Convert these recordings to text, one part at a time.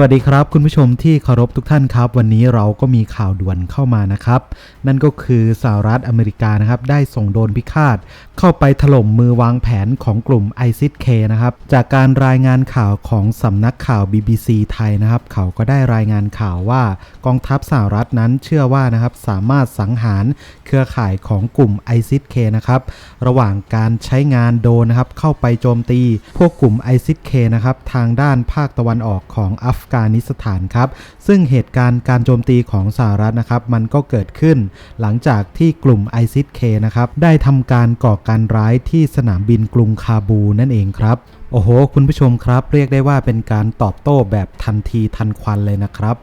สวัสดีครับ คุณผู้ชมที่เคารพทุกท่านครับ วันนี้เราก็มีข่าวด่วนเข้ามานะครับ นั่นก็คือสหรัฐอเมริกานะครับ ได้ส่งโดรนพิฆาต เข้าไปถล่มมือวางแผนของกลุ่ม i s i s k นะครับ จากการรายงานข่าวของสำนักข่าว BBC ไทยนะครับ เขาก็ได้รายงานข่าวว่ากองทัพสหรัฐนั้นเชื่อว่านะครับสามารถสังหารเครือข่ายของกลุ่ม i s i s k นะครับระหว่างการใช้งานโดรนนะครับเข้าไปโจมตี พวกกลุ่ม i s i s k นะครับทางด้านภาคตะวันออกของอัฟกานิสถานครับ ซึ่งเหตุการณ์การโจมตีของสหรัฐนะครับ มันก็เกิดขึ้น หลังจากที่กลุ่ม i อซิเคนะครับได้ทำการก่อการร้ายที่สนามบินกรุงคาบูนั่นเองครับโอ้โห คุณผู้ชมครับ เรียกได้ว่าเป็นการตอบโต้แบบทันทีทันควันเลยนะครับ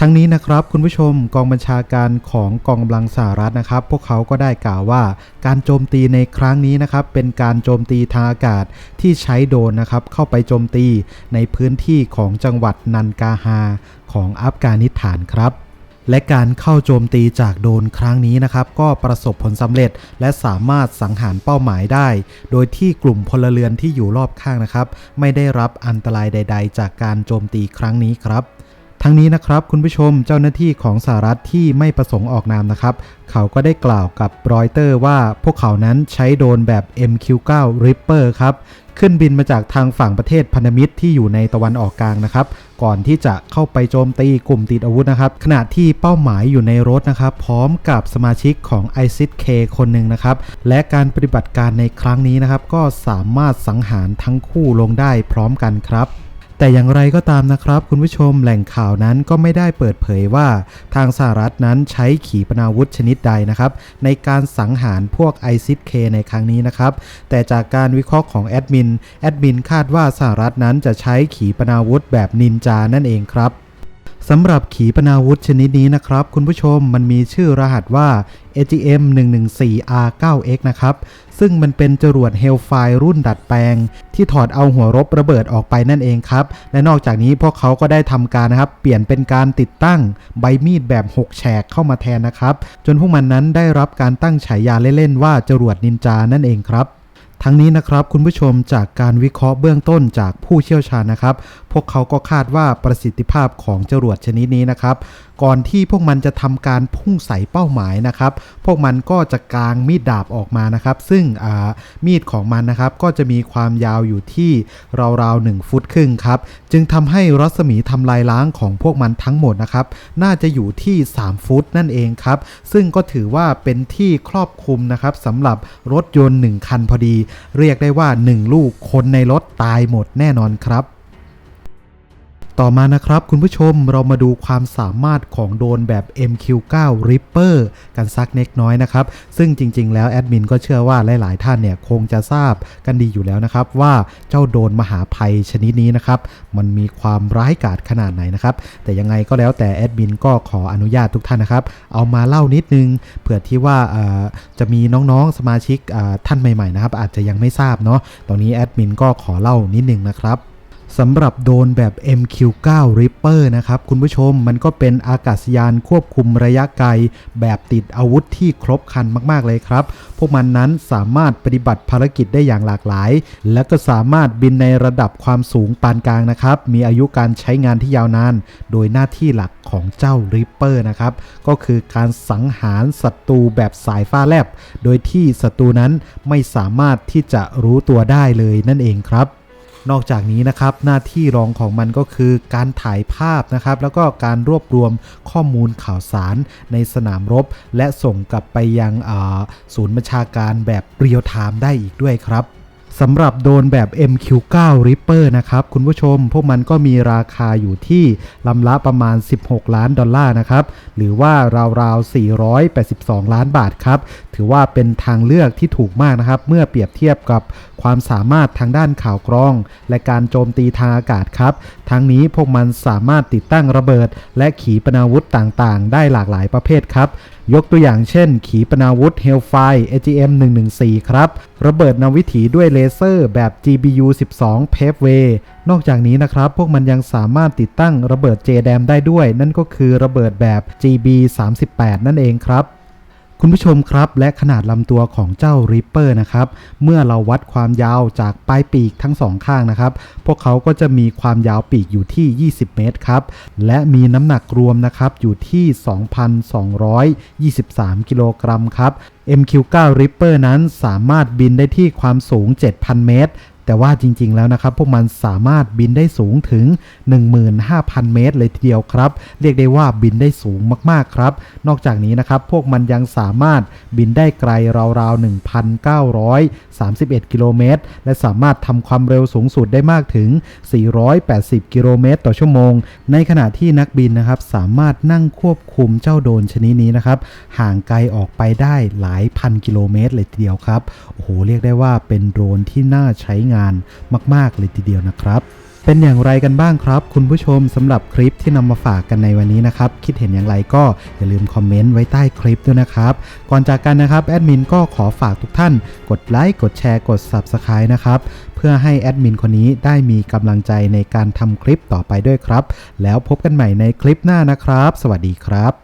ทั้งนี้นะครับคุณผู้ชมกองบัญชาการของกองกำลังสหรัฐนะครับ พวกเขาก็ได้กล่าวว่า การโจมตีในครั้งนี้นะครับเป็นการโจมตีทางอากาศที่ใช้โดรนนะครับเข้าไปโจมตีในพื้นที่ของจังหวัดนันกาฮาของอัฟกานิสถานครับและการเข้าโจมตีจากโดนครั้งนี้นะครับ ก็ประสบผลสำเร็จ และสามารถสังหารเป้าหมายได้ โดยที่กลุ่มพลเรือนที่อยู่รอบข้างนะครับ ไม่ได้รับอันตรายใด ๆ จากการโจมตีครั้งนี้ครับ ทั้งนี้นะครับคุณผู้ชมเจ้าหน้าที่ของสหรัฐที่ไม่ประสงค์ออกนามนะครับเขาก็ได้กล่าวกับรอยเตอร์ว่าพวกเขานั้นใช้โดรนแบบ MQ9 Reaper ครับขึ้นบินมาจากทางฝั่งประเทศพันธมิตรที่อยู่ในตะวันออกกลางนะครับ ก่อนที่จะเข้าไปโจมตีกลุ่มติดอาวุธนะครับ ขณะที่เป้าหมายอยู่ในรถนะครับ พร้อมกับสมาชิกของ i s i s k คนหนึ่งนะครับ และการปฏิบัติการในครั้งนี้นะครับ ก็สามารถสังหารทั้งคู่ลงได้พร้อมกันครับ แต่อย่างไรก็ตามนะครับ คุณผู้ชมแหล่งข่าวนั้นก็ไม่ได้เปิดเผยว่า ทางสหรัฐนั้นใช้ขีปนาวุธชนิดใดนะครับ ในการสังหารพวก i s i s k ในครั้งนี้นะครับ แต่จากการวิเคราะห์ของแอดมินแอดมินคาดว่าสหรัฐนั้นจะใช้ขีปนาวุธแบบนินจานั่นเองครับ สำหรับขีปนาวุธชนิดนี้นะครับ คุณผู้ชมมันมีชื่อรหัสว่า AGM 114 R9X นะครับ ซึ่งมันเป็นจรวด Hellfire รุ่นดัดแปลง ที่ถอดเอาหัวรบระเบิดออกไปนั่นเองครับ และนอกจากนี้พวกเขาก็ได้ทำการนะครับ เปลี่ยนเป็นการติดตั้งใบมีดแบบ 6 แฉกเข้ามาแทนนะครับ จนพวกมันนั้นได้รับการตั้งฉายาเล่นๆว่าจรวดนินจานั่นเองครับ ทั้งนี้นะครับคุณผู้ชมจากการวิเคราะห์เบื้องต้นจากผู้เชี่ยวชาญนะครับ พวกเขาก็คาดว่าประสิทธิภาพของจรวดชนิดนี้นะครับก่อนที่พวกมันจะทำการพุ่งใส่เป้าหมายนะครับ พวกมันก็จะกางมีดดาบออกมานะครับ ซึ่งมีดของมันนะครับก็จะมีความยาวอยู่ที่ราวๆ1ฟุตครึ่งครับ จึงทำให้รัศมีทำลายล้างของพวกมันทั้งหมดนะครับ น่าจะอยู่ที่ 3 ฟุตนั่นเองครับ ซึ่งก็ถือว่าเป็นที่ครอบคลุมนะครับสำหรับรถยนต์ 1 คันพอดี เรียกได้ว่า 1 ลูกคนในรถตายหมดแน่นอนครับ ต่อมานะครับคุณผู้ชมเรามาดูความสามารถของโดนแบบ MQ9 Reaper กันสักเล็กน้อยนะครับ ซึ่งจริง ๆ แล้วแอดมินก็เชื่อว่าหลาย ๆ ท่านเนี่ยคงจะทราบกันดีอยู่แล้วนะครับ ว่าเจ้าโดนมหาภัยชนิดนี้นะครับ มันมีความร้ายกาจขนาดไหนนะครับ แต่ยังไงก็แล้วแต่แอดมินก็ขออนุญาตทุกท่านนะครับ เอามาเล่านิดนึงเผื่อที่ว่าจะมีน้องๆสมาชิกท่านใหม่ ๆ นะครับ อาจจะยังไม่ทราบเนาะตรงนี้แอดมินก็ขอเล่านิดนึงนะครับ สำหรับโดนแบบ MQ9 Reaper นะครับ คุณผู้ชมมันก็เป็นอากาศยานควบคุมระยะไกล แบบติดอาวุธที่ครบครันมาก ๆ เลยครับ พวกมันนั้นสามารถปฏิบัติภารกิจได้อย่างหลากหลาย และก็สามารถบินในระดับความสูงปานกลางนะครับ มีอายุการใช้งานที่ยาวนาน โดยหน้าที่หลักของเจ้า Reaper นะครับ ก็คือการสังหารศัตรูแบบสายฟ้าแลบ โดยที่ศัตรูนั้นไม่สามารถที่จะรู้ตัวได้เลยนั่นเองครับ นอกจากนี้นะครับหน้าที่รองของมันก็คือการถ่ายภาพนะครับแล้วก็การรวบรวมข้อมูลข่าวสารในสนามรบ และส่งกลับไปยังศูนย์บัญชาการแบบเรียลไทม์ได้อีกด้วยครับ สำหรับโดนแบบ MQ9 Reaper นะครับ คุณผู้ชมพวกมันก็มีราคาอยู่ที่ลำละประมาณ 16 ล้านดอลลาร์นะครับ หรือว่าราวๆ 482 ล้านบาทครับ ถือว่าเป็นทางเลือกที่ถูกมากนะครับ เมื่อเปรียบเทียบกับความสามารถทางด้านข่าวกรอง และการโจมตีทางอากาศครับ ทั้งนี้พวกมันสามารถติดตั้งระเบิด และขีปนาวุธต่างๆ ได้หลากหลายประเภทครับ ยกตัวอย่างเช่น ขีปนาวุธ Hellfire AGM 114 ครับ ระเบิดนำวิถีด้วยเลเซอร์แบบ GBU 12 Paveway นอกจากนี้นะครับ พวกมันยังสามารถติดตั้งระเบิด JDAM ได้ด้วย นั่นก็คือระเบิดแบบ GB 38นั่นเองครับ คุณผู้ชมครับและขนาดลำตัวของเจ้า Reaper นะครับเมื่อเราวัดความยาวจากปลายปีกทั้งสองข้างนะครับ พวกเขาก็จะมีความยาวปีกอยู่ที่ 20 เมตรครับ และมีน้ำหนักรวมนะครับอยู่ที่ 2,223 กิโลกรัมครับ MQ9 Reaper นั้นสามารถบินได้ที่ความสูง 7,000 เมตร แต่ว่าจริงๆแล้วนะครับ พวกมันสามารถบินได้สูงถึง 15,000 เมตร เลยทีเดียวครับ เรียกได้ว่าบินได้สูงมากๆครับ นอกจากนี้นะครับ พวกมันยังสามารถบินได้ไกลราวๆ 1,931 กิโลเมตร และสามารถทำความเร็วสูงสุดได้มากถึง 480 กิโลเมตร ต่อชั่วโมง ในขณะที่นักบินนะครับสามารถนั่งควบคุมเจ้าโดรนชนิดนี้นะครับ ห่างไกลออกไปได้หลายพันกิโลเมตร เลยทีเดียวครับ โอ้โห เรียกได้ว่าเป็นโดรนที่น่าใช้งานงานมาก ๆ เลยทีเดียวนะครับ เป็นอย่างไรกันบ้างครับ คุณผู้ชมสำหรับคลิปที่นำมาฝากกันในวันนี้นะครับ คิดเห็นอย่างไรก็อย่าลืมคอมเมนต์ไว้ใต้คลิปด้วยนะครับ ก่อนจากกันนะครับแอดมินก็ขอฝากทุกท่าน กดไลค์กดแชร์กด Subscribe นะครับเพื่อให้แอดมินคนนี้ได้มีกำลังใจในการทำคลิปต่อไปด้วยครับ แล้วพบกันใหม่ในคลิปหน้านะครับ สวัสดีครับ